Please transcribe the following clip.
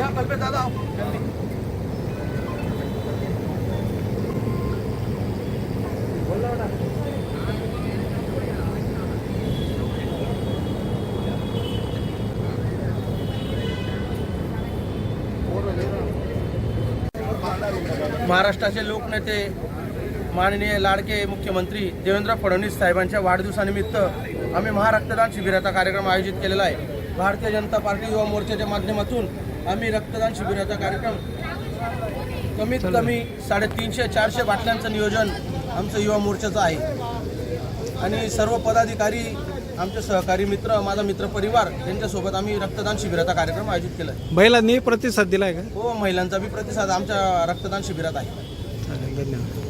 दादा. महाराष्ट्राचे लोकनेते माननीय लाडके मुख्यमंत्री देवेंद्र फडणवीस साहेबांच्या वाढदिवसानिमित्त आम्ही महारक्तदान शिबिराचा कार्यक्रम आयोजित केलेला आहे. भारतीय जनता पार्टी युवा मोर्चाच्या माध्यमातून आम्ही रक्तदान शिबिराचा कार्यक्रम कमीत कमी साडेतीनशे चारशे बाटल्यांचं नियोजन आमचं युवा मोर्चाचं आहे. आणि सर्व पदाधिकारी आमचे सहकारी मित्र माझा मित्र परिवार यांच्यासोबत आम्ही रक्तदान शिबिराचा कार्यक्रम आयोजित केला आहे महिलांनी प्रतिसाद दिलाय का? हो महिलांचा बी प्रतिसाद आमच्या रक्तदान शिबिरात आहे. धन्यवाद.